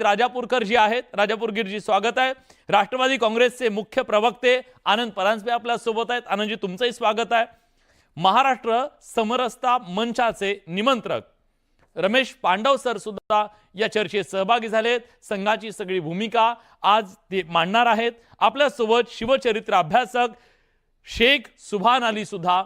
राजापूरकर जी आहेत राजापूरगिरजी स्वागत आहे. राष्ट्रवादी काँग्रेसचे मुख्य प्रवक्ते आनंद परांजपे आपल्यासोबत आहेत. आनंदजी तुमचंही स्वागत आहे. महाराष्ट्र समरसता मंचाचे निमंत्रक. रमेश पांडव सर सुद्धा या चर्चेत सहभागी झालेत. संघाची सगळी भूमिका आज ते मांडणार आहेत. आपल्यासोबत शिवचरित्र अभ्यासक शेख सुभान अली सुद्धा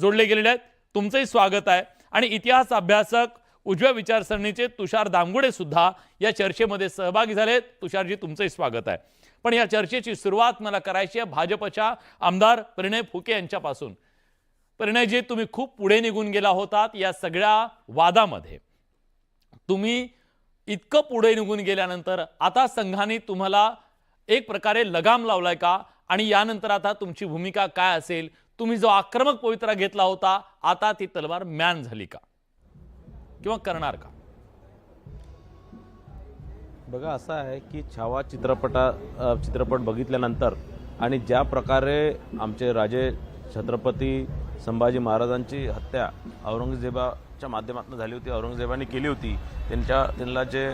जोडले गेलेले आहेत. तुमचंही स्वागत आहे. आणि इतिहास अभ्यासक उजव्या विचारसरणीचे तुषार दामगुडे सुद्धा या चर्चेमध्ये सहभागी झालेत. तुषारजी तुमचंही स्वागत आहे. पण या चर्चेची सुरुवात मला करायची आहे भाजपच्या आमदार परिणय फुके यांच्यापासून. परिणयजी तुम्ही खूप पुढे निघून गेला होतात या सगळ्या वादामध्ये. तुम्ही इतकं पुढे निघून गेल्यानंतर आता संघाने तुम्हाला एक प्रकारे लगाम लावलाय का? आणि यानंतर आता तुमची भूमिका काय असेल? तुम्ही जो आक्रमक पवित्रा घेतला होता आता ती तलवार मॅन झाली का? किंवा करणार का? बघा असं आहे की छावा चित्रपटा चित्रपट बघितल्यानंतर आणि ज्या प्रकारे आमचे राजे छत्रपती संभाजी महाराजांची हत्या औरंगजेबाच्या माध्यमातून झाली होती औरंगजेबाने केली होती त्यांच्या त्यांना जे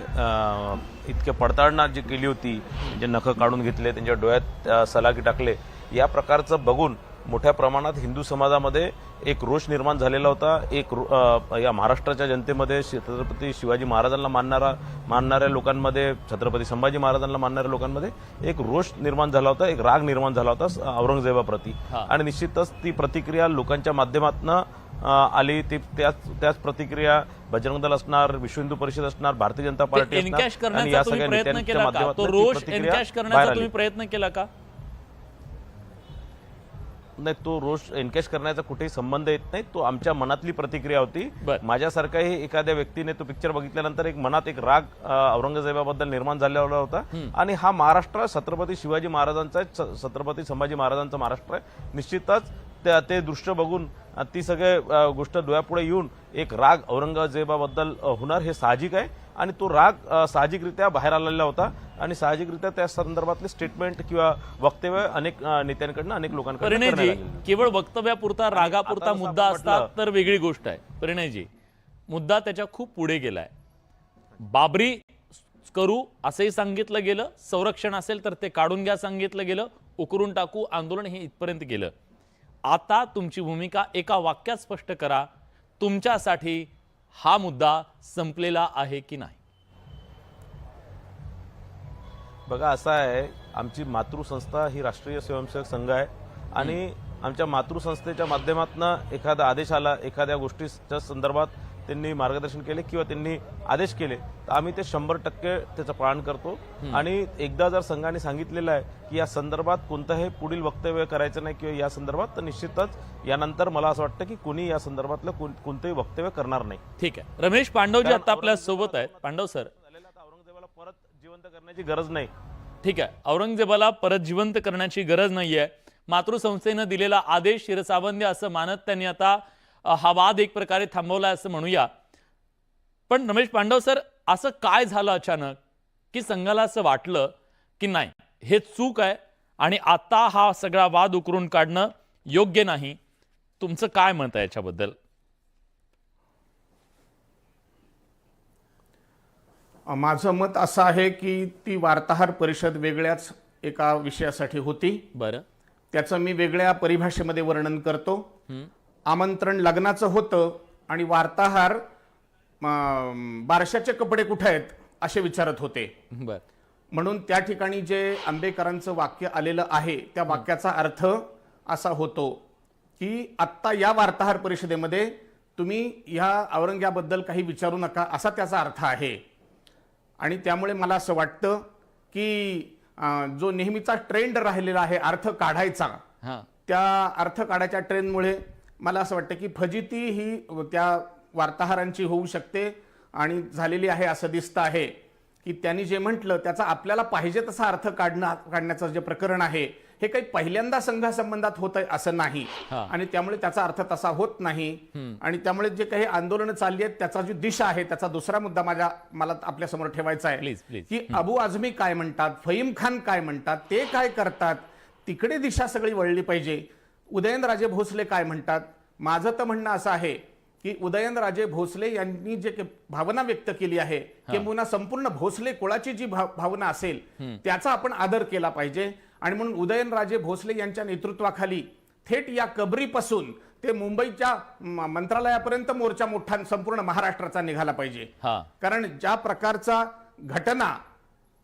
इतके पडताळणार जी केली होती जे नखं काढून घेतले त्यांच्या डोळ्यात सलागी टाकले या प्रकारचं बघून मोठ्या प्रमाणात हिंदू समाजामध्ये एक रोष निर्माण झालेला होता. एक या महाराष्ट्राच्या जनतेमध्ये छत्रपती शिवाजी महाराजांना मानणारा मानणाऱ्या लोकांमध्ये छत्रपती संभाजी महाराजांना मानणाऱ्या लोकांमध्ये एक रोष निर्माण झाला होता एक राग निर्माण झाला होता औरंगजेबाप्रती. आणि निश्चितच ती प्रतिक्रिया लोकांच्या माध्यमातून आली. ती त्याच त्याच प्रतिक्रिया बजरंग दल असणार विश्व हिंदू परिषद असणार भारतीय जनता पार्टी असणार आणि या सगळ्या नेत्यांच्या माध्यमातून प्रयत्न केला का? नाही तो रोष एनकॅश करण्याचा कुठेही संबंध येत नाही. तो आमच्या मनातली प्रतिक्रिया होती. बर. माझ्यासारख्याही एखाद्या व्यक्तीने तो पिक्चर बघितल्यानंतर एक मनात एक राग औरंगजेबाबद्दल निर्माण झालेला होता. आणि हा महाराष्ट्र छत्रपती शिवाजी महाराजांचा छत्रपती संभाजी महाराजांचा महाराष्ट्र आहे. निश्चितच ते दृश्य बघून ती सगळे गोष्ट डोळ्यापुढे येऊन एक राग औरंगजेबाबद्दल होणार हे साहजिक आहे. आणि तो राग साहजिकरित्या बाहेर आलेला होता. आणि साहजिकरित्या त्या संदर्भातले स्टेटमेंट किंवा वक्तव्य अनेक नेत्यांकडनं अनेक आहे. केवळ वक्तव्यापुरता रागापुरता मुद्दा म्हटलं- तर वेगळी गोष्ट आहे. परिणयजी मुद्दा त्याच्या खूप पुढे गेलाय. बाबरी करू असंही सांगितलं गेलं संरक्षण असेल तर ते काढून घ्या सांगितलं गेलं उकरून टाकू आंदोलन हे इथपर्यंत गेलं. आता तुमची भूमिका एका वाक्यात स्पष्ट करा तुमच्यासाठी हा मुद्दा संपलेला आहे की नाही? बघा असं आहे आमची मातृसंस्था ही राष्ट्रीय स्वयंसेवक संघ आहे आणि आमच्या मातृसंस्थेच्या माध्यमातून एखादा आदेश आला एखाद्या गोष्टीच्या संदर्भात त्यांनी मार्गदर्शन केले किंवा त्यांनी आदेश केले तर आम्ही ते शंभर टक्के त्याचं पालन करतो. आणि एकदा जर संघाने सांगितलेलं आहे की या संदर्भात कोणतंही पुढील वक्तव्य करायचं नाही किंवा या संदर्भात तर निश्चितच यानंतर मला असं वाटतं की कोणी या संदर्भातलं कोण- कोणतंही वक्तव्य करणार नाही. ठीक आहे. रमेश पांडवजी आता आपल्यासोबत आहेत पांडव सर झालेलं आता औरंगजेबाला परत जिवंत करण्याची गरज नाही. ठीक आहे. औरंगजेबाला परत जिवंत करण्याची गरज नाहीये. मातृसंस्थेनं दिलेला आदेश शिरसावंदी असं मानत त्यांनी आता हा वाद एक प्रकारे थांबवला असं म्हणूया. पण रमेश पांडव सर असं काय झालं अचानक? की संघाला असं वाटलं की नाही? हे चूक आहे आणि आता हा सगळा वाद उकरून काढणं योग्य नाही. तुमचं काय मत आहे याच्याबद्दल? माझं मत असं आहे की ती वार्ताहर परिषद वेगळ्याच एका विषयासाठी होती. बरं. त्याचं मी वेगळ्या परिभाषेमध्ये वर्णन करतो. आमंत्रण लग्नाचं होतं आणि वार्ताहर बारशाचे कपडे कुठे आहेत असे विचारत होते. बरं. म्हणून त्या ठिकाणी जे आंबेकरांचं वाक्य आलेलं आहे त्या वाक्याचा अर्थ असा होतो की आत्ता या वार्ताहर परिषदेमध्ये तुम्ही ह्या औरंग्याबद्दल काही विचारू नका असा त्याचा अर्थ आहे. आणि त्यामुळे मला असं वाटतं की जो नेहमीचा ट्रेंड राहिलेला आहे अर्थ काढायचा त्या अर्थ काढायच्या ट्रेंडमुळे मला असं वाटतं की फजिती ही त्या वार्ताहरांची होऊ शकते आणि झालेली आहे असं दिसतं आहे की त्यांनी जे म्हटलं त्याचा आपल्याला पाहिजे तसा अर्थ काढणं काढण्याचं जे प्रकरण आहे हे काही पहिल्यांदा संघासंबंधात होत आहे असं नाही. आणि त्यामुळे त्याचा अर्थ तसा होत नाही. आणि त्यामुळे जे काही आंदोलनं चालली आहेत त्याचा जी दिशा आहे त्याचा दुसरा मुद्दा माझ्या मला आपल्यासमोर ठेवायचा आहे. की अबू आझमी काय म्हणतात फहीम खान काय म्हणतात ते काय करतात तिकडे दिशा सगळी वळली पाहिजे. उदयनराजे भोसले काय म्हणतात? माझं तर म्हणणं असं आहे की उदयनराजे भोसले यांनी जे भावना व्यक्त केली आहे किंबहुना संपूर्ण भोसले कुळाची जी भाव- भावना असेल त्याचा आपण आदर केला पाहिजे. आणि म्हणून उदयनराजे भोसले यांच्या नेतृत्वाखाली थेट या कबरीपासून ते मुंबईच्या मंत्रालयापर्यंत मोर्चा मोठा संपूर्ण महाराष्ट्राचा निघाला पाहिजे. कारण ज्या प्रकारचा घटना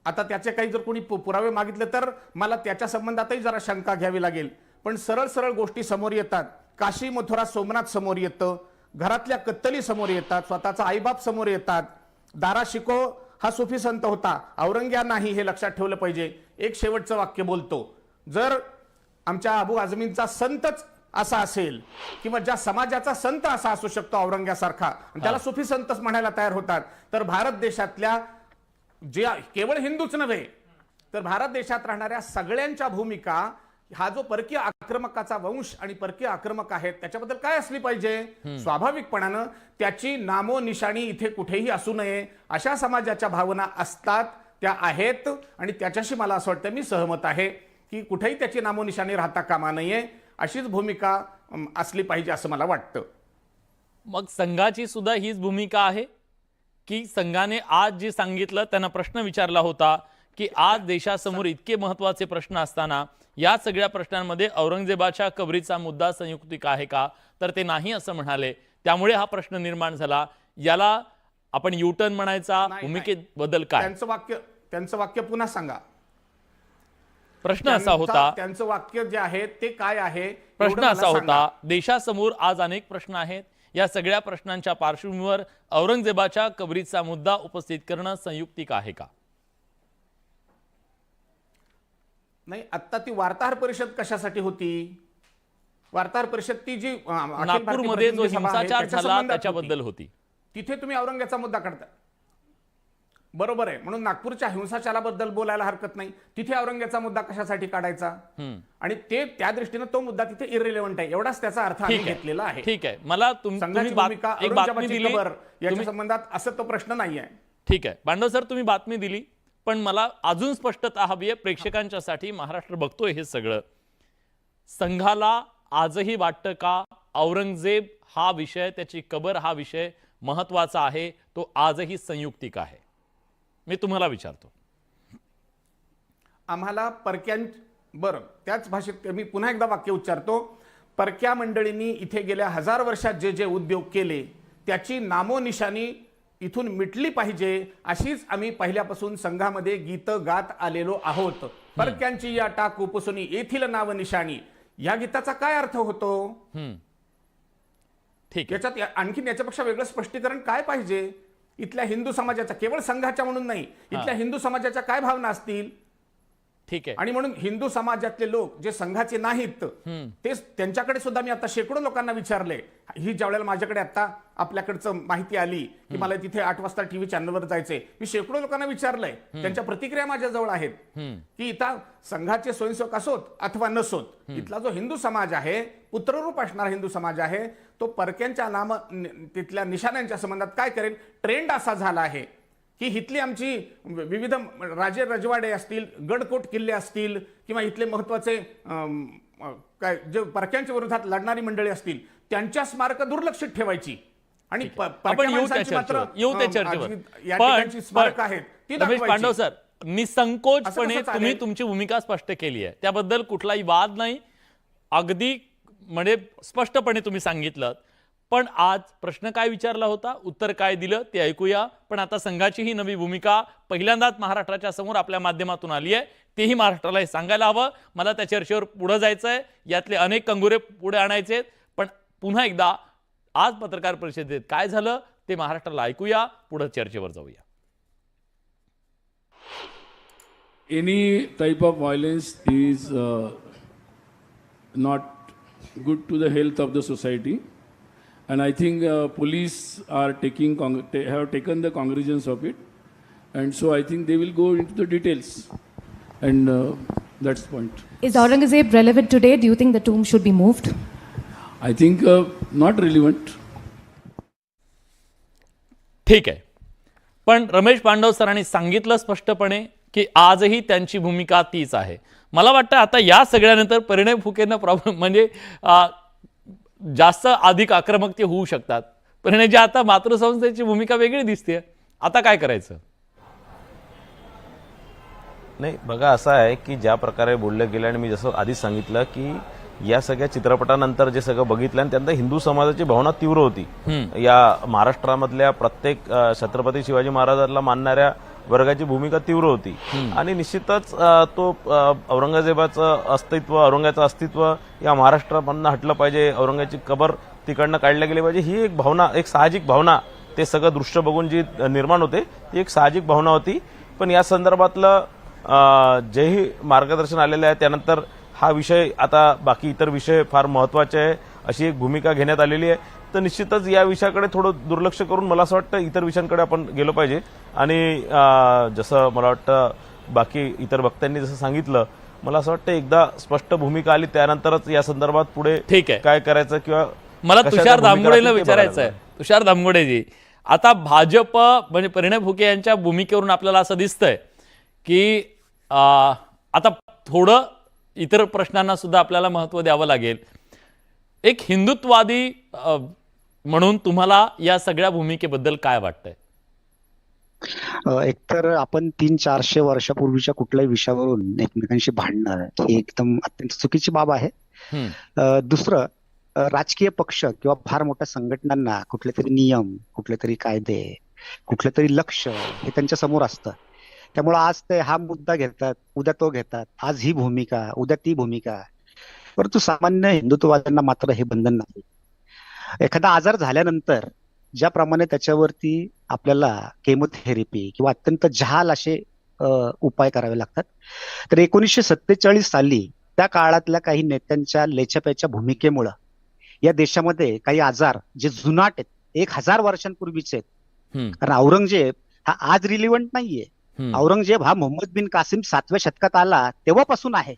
आता त्याचे काही जर कोणी पुरावे मागितले तर मला त्याच्या संबंधातही जरा शंका घ्यावी लागेल. पण सरळ सरळ गोष्टी समोर येतात. काशी मथुरा सोमनाथ समोर येतं. घरातल्या कत्तली समोर येतात. स्वतःचा आईबाप समोर येतात. दारा शिको हा सुफी संत होता. औरंग्या नाही हे लक्षात ठेवलं पाहिजे. एक शेवटचं वाक्य बोलतो. जर आमच्या अबू आझमींचा संतच असा असेल किंवा ज्या समाजाचा संत असा असू शकतो औरंग्यासारखा त्याला सुफी संतच म्हणायला तयार होतात तर भारत देशातल्या जे केवळ हिंदूच नव्हे तर भारत देशात राहणाऱ्या सगळ्यांच्या भूमिका हा जो परकीय आक्रमकाचा वंश आणि परकीय आक्रमक आहेत त्याच्याबद्दल काय असली पाहिजे? स्वाभाविकपणानं त्याची नामो निशाणी इथे कुठेही असू नये अशा समाजाच्या भावना असतात त्या आहेत आणि त्याच्याशी मला असं वाटतं मी सहमत आहे की कुठेही त्याची नामोनिशाणी राहता कामा नये अशीच भूमिका असली पाहिजे असं मला वाटतं. मग संघाची सुद्धा हीच भूमिका आहे की संघाने आज जे सांगितलं त्यांना प्रश्न विचारला होता की आज देशासमोर इतके महत्त्वाचे प्रश्न असताना या सगळ्या प्रश्नांमध्ये औरंगजेबाच्या कबरीचा मुद्दा संयुक्तिक आहे का? तर ते नाही असं म्हणाले. त्यामुळे हा प्रश्न निर्माण झाला. याला आपण युटर्न म्हणायचा. भूमिकेत बदल काय? त्यांचं वाक्य त्यांचं वाक्य पुन्हा सांगा. प्रश्न असा होता त्यांचं वाक्य जे आहे ते काय आहे प्रश्न असा. होता देशासमोर आज अनेक प्रश्न आहेत. या सगळ्या प्रश्नांच्या पार्श्वभूमीवर औरंगजेबाच्या कबरीचा मुद्दा उपस्थित करणं संयुक्तिक आहे का? नाही आता ती वार्ताहर परिषद कशासाठी होती? वार्ताहर परिषद ती जी नागपूरमध्ये जो हिंसाचार झाला त्याच्याबद्दल होती. तिथे तुम्ही औरंग्याचा मुद्दा काढता. बरोबर आहे. म्हणून नागपूरच्या हिंसाचाराबद्दल बोलायला हरकत नाही. तिथे औरंग्याचा मुद्दा कशासाठी काढायचा. आणि ते त्या दृष्टीने तो मुद्दा तिथे इरेलिव्हंट आहे. एवढाच त्याचा अर्थ आम्ही घेतलेला आहे. ठीक आहे. मला संघाची भूमिका खबर याच्या संबंधात असं तो प्रश्न नाही आहे. ठीक आहे. पांडव सर तुम्ही बातमी दिली. पण मला अजून स्पष्टता हवी आहे. प्रेक्षकांच्यासाठी महाराष्ट्र बघतोय हे सगळं. संघाला आजही वाटतं का औरंगजेब हा विषय त्याची कबर हा विषय महत्त्वाचा आहे तो आजही संयुक्तिक आहे? मी तुम्हाला विचारतो. आम्हाला परक्यां बरं त्याच भाषेत मी पुन्हा एकदा वाक्य उच्चारतो. परक्या मंडळींनी इथे गेल्या हजार वर्षात जे जे उद्योग केले त्याची नामोनिशाणी इथून मिटली पाहिजे अशीच आम्ही पहिल्यापासून संघामध्ये गीत गात आलेलो आहोत. परक्यांची या टाक उपसुनी येथील नाव निशाणी या गीताचा काय अर्थ होतो. ठीक याच्यात आणखीन याच्यापेक्षा वेगळं स्पष्टीकरण काय पाहिजे? इथल्या हिंदू समाजाच्या केवळ संघाच्या म्हणून नाही इथल्या हिंदू समाजाच्या काय भावना असतील? ठीक आहे. आणि म्हणून हिंदू समाजातले लोक जे संघाचे नाहीत ते त्यांच्याकडे सुद्धा मी आता शेकडो लोकांना विचारले. ही ज्या वेळेला माझ्याकडे आता आपल्याकडचं माहिती आली की मला तिथे आठ वाजता टीव्ही चॅनलवर जायचंय मी शेकडो लोकांना विचारलंय. त्यांच्या प्रतिक्रिया माझ्या जवळ आहेत की इथं संघाचे स्वयंसेवक असोत अथवा नसोत इथला जो हिंदू समाज आहे पुत्ररूप असणारा हिंदू समाज आहे. तो परक्यांच्या नाम तिथल्या निशाण्यांच्या संबंधात काय करेल? ट्रेंड असा झाला आहे की इथली आमची विविध राजे रजवाडे असतील गडकोट किल्ले असतील किंवा इथले महत्त्वाचे काय जे परक्यांच्या विरोधात लढणारी मंडळी असतील त्यांच्या स्मारक दुर्लक्षित ठेवायची. आणि स्मारक आहेत ती. पांडव सर निसंकोचपणे? तुम्ही तुमची भूमिका स्पष्ट केली आहे. त्याबद्दल कुठलाही वाद नाही. अगदी म्हणजे स्पष्टपणे तुम्ही सांगितलं. पण आज प्रश्न काय विचारला होता? उत्तर काय दिलं? ते ऐकूया. पण आता संघाची ही नवी भूमिका पहिल्यांदाच महाराष्ट्राच्या समोर आपल्या माध्यमातून आली आहे. तेही महाराष्ट्राला हे सांगायला हवं. मला त्या चर्चेवर पुढं जायचं आहे यातले अनेक कंगुरे पुढे आणायचे पण पुन्हा एकदा आज पत्रकार परिषदेत काय झालं? ते महाराष्ट्राला ऐकूया. पुढं चर्चेवर जाऊया. Any type of violence is not good to the health of the society and i think uh, police are taking have taken the cognizance of it and so i think they will go into the details and uh, that's the point Is Aurangzeb relevant today? Do you think the tomb should be moved? i think uh, not relevant ठीक आहे पण रमेश पांडव सरांनी सांगितलं स्पष्टपणे की आजही त्यांची भूमिका तीच आहे. मला वाटतं आता या सगळ्यानंतर परिणय फुकेंना प्रॉब्लेम म्हणजे जास्त अधिक आक्रमक ते होऊ शकतात. ह्याची आता मातृसंस्थेची भूमिका वेगळी दिसते आता काय करायचं? नाही बघा असं आहे की ज्या प्रकारे बोललं गेलं आणि मी जसं आधीच सांगितलं की या सगळ्या चित्रपटानंतर जे सगळं बघितलं आणि त्यानंतर हिंदू समाजाची भावना तीव्र होती. या महाराष्ट्रामधल्या प्रत्येक छत्रपती शिवाजी महाराजांना मानणाऱ्या वर्गाची भूमिका तीव्र होती. आणि निश्चितच तो औरंगजेबाचं अस्तित्व औरंगाचं अस्तित्व या महाराष्ट्रामधनं हटलं पाहिजे औरंगाची कबर तिकडनं काढल्या गेली पाहिजे ही एक भावना एक साहजिक भावना ते सगळं दृश्य बघून जी निर्माण होते ती एक साहजिक भावना होती. पण या संदर्भातलं जेही मार्गदर्शन आलेलं आहे त्यानंतर हा विषय आता बाकी इतर विषय फार महत्त्वाचे आहे अशी एक भूमिका घेण्यात आलेली आहे. तर निश्चितच या विषयाकडे थोडं दुर्लक्ष करून मला असं वाटतं इतर विषयांकडे आपण गेलो पाहिजे. आणि जसं मला वाटतं बाकी इतर वक्त्यांनी जसं सांगितलं मला असं वाटतं एकदा स्पष्ट भूमिका आली त्यानंतरच या संदर्भात पुढे ठीक आहे. काय करायचं किंवा मला तुषार दामगोडेला ते विचारायचं आहे. तुषार दामगोडेजी आता भाजप म्हणजे परिणय फुके यांच्या भूमिकेवरून आपल्याला असं दिसतंय की आता थोडं इतर प्रश्नांना सुद्धा आपल्याला महत्त्व द्यावं लागेल. एक हिंदुत्ववादी म्हणून तुम्हाला या सगळ्या भूमिकेबद्दल काय वाटतंय? एकतर आपण तीन चारशे वर्षापूर्वीच्या कुठल्याही विषयावरून एकमेकांशी भांडणं ही एकदम अत्यंत चुकीची बाब आहे. दुसरं राजकीय पक्ष किंवा फार मोठ्या संघटनांना कुठले तरी नियम कुठले तरी कायदे कुठलं तरी लक्ष हे त्यांच्यासमोर असतं. त्यामुळे आज ते हा मुद्दा घेतात उद्या तो घेतात आज ही भूमिका उद्या ती भूमिका. परंतु सामान्य हिंदुत्ववाद्यांना मात्र हे बंधन नाही एखादा आजार झाल्यानंतर ज्याप्रमाणे त्याच्यावरती आपल्याला केमोथेरपी किंवा अत्यंत जहाल असे उपाय करावे लागतात. तर एकोणीसशे सत्तेचाळीस साली त्या काळातल्या काही नेत्यांच्या लेच्यापेच्या भूमिकेमुळं या देशामध्ये काही आजार जे जुनाट आहेत एक हजार वर्षांपूर्वीचे आहेत. कारण औरंगजेब हा आज रिलिव्हंट नाहीये. औरंगजेब हा मोहम्मद बिन कासिम सातव्या शतकात आला तेव्हापासून आहे.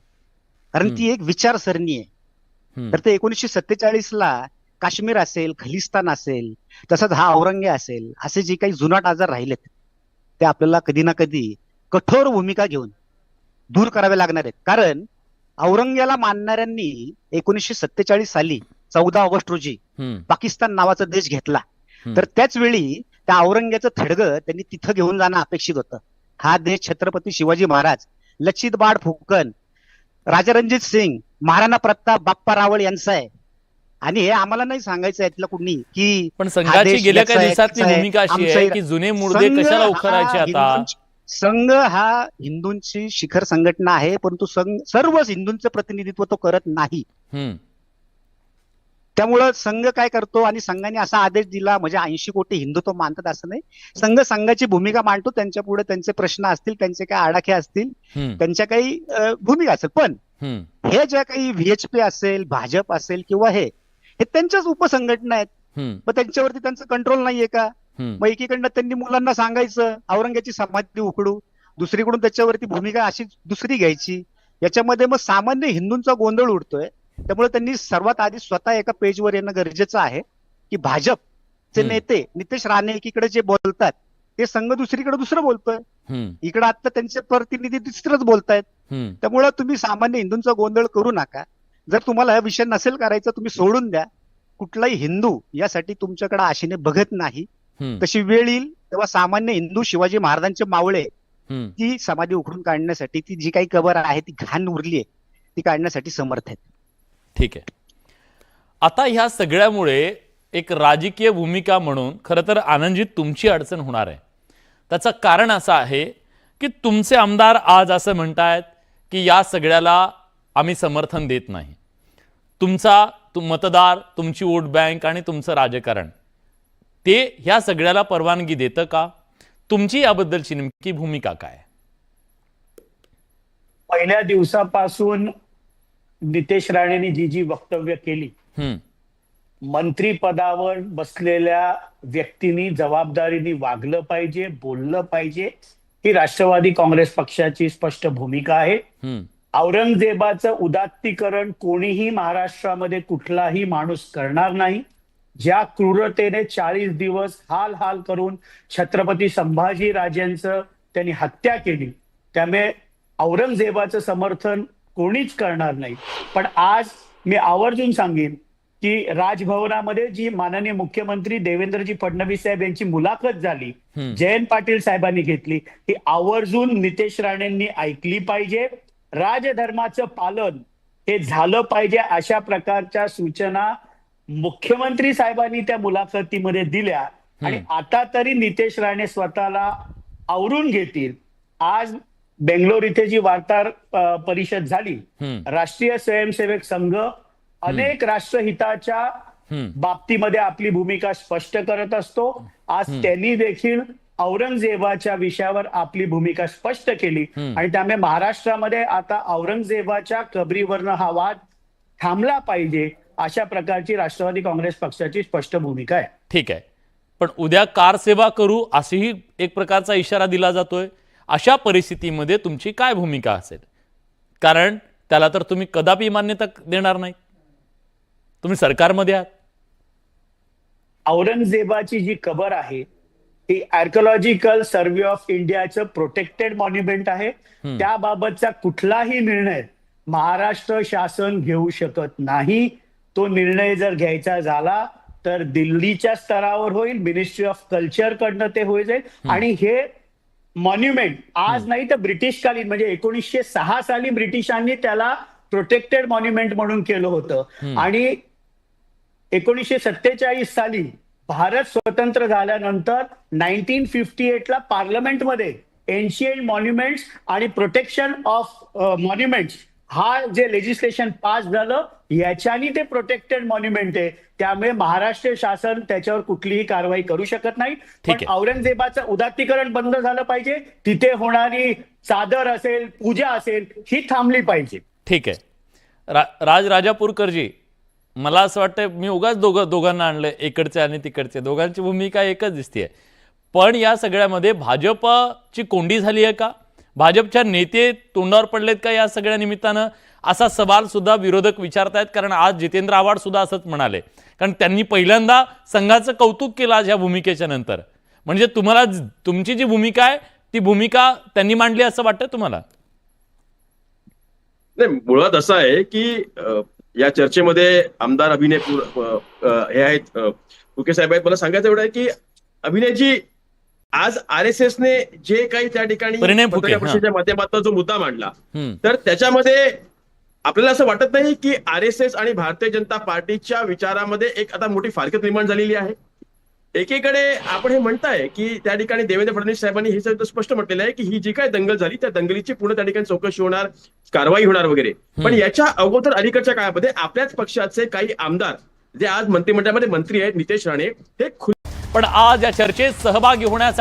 कारण ती एक विचारसरणी आहे. तर ते एकोणीसशे सत्तेचाळीस ला काश्मीर असेल खलिस्तान असेल तसंच हा औरंगे असेल असे जे काही जुनाट आजार राहिलेत ते आपल्याला कधी ना कधी कठोर भूमिका घेऊन दूर करावे लागणार आहेत. कारण औरंग्याला मानणाऱ्यांनी एकोणीसशे सत्तेचाळीस साली चौदा ऑगस्ट रोजी पाकिस्तान नावाचा देश घेतला. तर त्याच वेळी त्या औरंग्याचं थडगं त्यांनी तिथं घेऊन जाणं अपेक्षित होतं. हा देश छत्रपती शिवाजी महाराज लचित बाड फुकन राजा रणजित सिंग महाराणा प्रताप बाप्पा रावळ यांचा आहे. आणि हे आम्हाला नाही सांगायचं यातलं कुणी की पण संघाची गेल्या काही दिवसातली भूमिका अशी आहे. की जुने मुर्दे संघ कशाला हा उखडायचे आता? हिंदूंची- संघ हा हिंदूंची शिखर संघटना आहे परंतु संघ सर्वच हिंदूंचं प्रतिनिधित्व तो करत नाही. त्यामुळं संघ काय करतो आणि संघाने असा आदेश दिला म्हणजे ऐंशी कोटी हिंदू तो मानतात असं नाही. संघ संघाची भूमिका मांडतो त्यांच्या पुढे त्यांचे प्रश्न असतील त्यांचे काही आडाखे असतील त्यांच्या काही भूमिका असेल. पण हे ज्या काही व्हीएचपी असेल भाजप असेल किंवा हे हे त्यांच्याच उपसंघटना आहेत. मग त्यांच्यावरती त्यांचं कंट्रोल नाहीये का. मग एकीकडनं त्यांनी मुलांना सांगायचं औरंगाची समाधी उकडू दुसरीकडून त्याच्यावरती भूमिका अशी दुसरी घ्यायची. याच्यामध्ये मग सामान्य हिंदूंचा गोंधळ उडतोय. त्यामुळे त्यांनी सर्वात आधी स्वतः एका पेजवर येणं गरजेचं आहे की भाजपचे. नेते नितेश राणे एकीकडे जे बोलतात ते संघ दुसरीकडे दुसरं बोलतोय. इकडे आता त्यांचे प्रतिनिधी दुसरंच बोलतायत. त्यामुळे तुम्ही सामान्य हिंदूंचा गोंधळ करू नका. जर तुम्हाला हा विषय नसेल करायचा तुम्ही सोडून द्या. कुठलाही हिंदू यासाठी तुमच्याकडे आशेने बघत नाही. तशी वेळ येईल तेव्हा सामान्य हिंदू शिवाजी महाराजांचे मावळे. ती समाधी उखडून काढण्यासाठी ती जी काही कबर आहे ती घाण उरली आहे ती काढण्यासाठी समर्थ आहेत. ठीक आहे. आता ह्या सगळ्यामुळे एक राजकीय भूमिका म्हणून खरं तर आनंदजीत तुमची अडचण होणार आहे. त्याचं कारण असं आहे की तुमचे आमदार आज असं म्हणतायत की या सगळ्याला आम्ही समर्थन देत नाही. तुमचा तुम मतदार तुमची वोट बँक आणि तुमचं राजकारण ते ह्या सगळ्याला परवानगी देतं का? तुमची याबद्दलची नेमकी भूमिका काय? पहिल्या दिवसापासून नितेश राणेंनी जी जी वक्तव्य केली हम्म, मंत्रीपदावर बसलेल्या व्यक्तींनी जबाबदारीने वागलं पाहिजे बोललं पाहिजे ही राष्ट्रवादी काँग्रेस पक्षाची स्पष्ट भूमिका आहे. हम्म, औरंगजेबाचं उदात्तीकरण कोणीही महाराष्ट्रामध्ये कुठलाही माणूस करणार नाही. ज्या क्रूरतेने चाळीस दिवस हाल हाल करून छत्रपती संभाजी राजेंचं त्यांनी हत्या केली त्यामुळे औरंगजेबाचं समर्थन कोणीच करणार नाही. पण आज मी आवर्जून सांगेन की राजभवनामध्ये जी माननीय मुख्यमंत्री देवेंद्रजी फडणवीस साहेब यांची मुलाखत झाली जयंत पाटील साहेबांनी घेतली ती आवर्जून नितेश राणेंनी ऐकली पाहिजे. राजधर्माचं पालन हे झालं पाहिजे अशा प्रकारच्या सूचना मुख्यमंत्री साहेबांनी त्या मुलाखतीमध्ये दिल्या. आणि आता तरी नितेश राणे स्वतःला आवरून घेतील. आज बेंगलोर इथे जी वार्ताहर परिषद झाली. राष्ट्रीय स्वयंसेवक संघ अनेक राष्ट्रहिताच्या. बाबतीमध्ये आपली भूमिका स्पष्ट करत असतो. आज त्यांनी देखील औरंगजेबाच्या विषयावर आपली भूमिका स्पष्ट केली. आणि त्यामुळे महाराष्ट्रामध्ये आता औरंगजेबाच्या कबरीवरनं हा वाद थांबला पाहिजे अशा प्रकारची राष्ट्रवादी काँग्रेस पक्षाची स्पष्ट भूमिका आहे. ठीक आहे. पण उद्या कार सेवा करू असेही एक प्रकारचा इशारा दिला जातोय. अशा परिस्थितीमध्ये तुमची काय भूमिका असेल? कारण त्याला तर तुम्ही कदापि मान्यता देणार नाही. तुम्ही सरकारमध्ये आहात. औरंगजेबाची जी कबर आहे ती आर्कोलॉजिकल सर्व्हे ऑफ इंडियाचं प्रोटेक्टेड मॉन्युमेंट आहे. त्याबाबतचा कुठलाही निर्णय महाराष्ट्र शासन घेऊ शकत नाही. तो निर्णय जर घ्यायचा झाला तर दिल्लीच्या स्तरावर होईल मिनिस्ट्री ऑफ कल्चर कडनं ते होईल. जाईल आणि हे मॉन्युमेंट आज नाही तर ब्रिटिशकालीन म्हणजे एकोणीसशे सहा साली ब्रिटिशांनी त्याला प्रोटेक्टेड मॉन्युमेंट म्हणून केलं होतं. आणि एकोणीसशे सत्तेचाळीस साली भारत स्वतंत्र झाल्यानंतर नाईन्टीन फिफ्टी एटला पार्लमेंटमध्ये एन्शियंट मॉन्युमेंट्स आणि प्रोटेक्शन ऑफ मॉन्युमेंट्स हा जे लेजिस्लेशन पास झालं याच्यानी ते प्रोटेक्टेड मॉन्युमेंट आहे. त्यामुळे महाराष्ट्र शासन त्याच्यावर कुठलीही कारवाई करू शकत नाही. ठीक पण आहे. औरंगजेबाचं उदात्तीकरण बंद झालं पाहिजे. तिथे होणारी चादर असेल पूजा असेल ही थांबली पाहिजे. ठीक आहे. रा राज राजापूरकरजी मला असं वाटतं मी उगाच दोघं दोघांना आणलं इकडचे आणि तिकडचे. दोघांची भूमिका एकच दिसते पण या सगळ्यामध्ये भाजपची कोंडी झाली आहे का? भाजपच्या नेते तोंडावर पडलेत का या सगळ्या निमित्तानं? असा सवाल सुद्धा विरोधक विचारतायत कारण आज जितेंद्र आव्हाड सुद्धा असंच म्हणाले. कारण त्यांनी पहिल्यांदा संघाचं कौतुक केलं आज या भूमिकेच्या नंतर. म्हणजे तुम्हाला तुमची जी भूमिका आहे ती भूमिका त्यांनी मांडली असं वाटतं तुम्हाला? नाही मुळात असं आहे की या चर्चेमध्ये आमदार अभिनय हे आहेत. फुके साहेब आहेत. मला सांगायचं एवढं आहे की अभिनयजी आज आर एस एसने जे काही त्या ठिकाणी परिषदेच्या माध्यमातून जो मुद्दा मांडला. तर त्याच्यामध्ये आपल्याला असं वाटत नाही की आर एस एस आणि भारतीय जनता पार्टीच्या विचारामध्ये एक आता मोठी फारकत निर्माण झालेली आहे. एकीकडे आपण हे म्हणताय की त्या ठिकाणी देवेंद्र फडणवीस साहेबांनी हे स्पष्ट म्हटलेलं आहे की ही जी काय दंगल झाली त्या दंगलीची पूर्ण त्या ठिकाणी चौकशी होणार कारवाई होणार वगैरे. पण याच्या अगोदर अलीकडच्या काळामध्ये आपल्याच पक्षाचे काही आमदार जे आज मंत्रिमंडळामध्ये मंत्री आहेत नितेश राणे हे खुले पण आज या चर्चेत सहभागी होण्यासाठी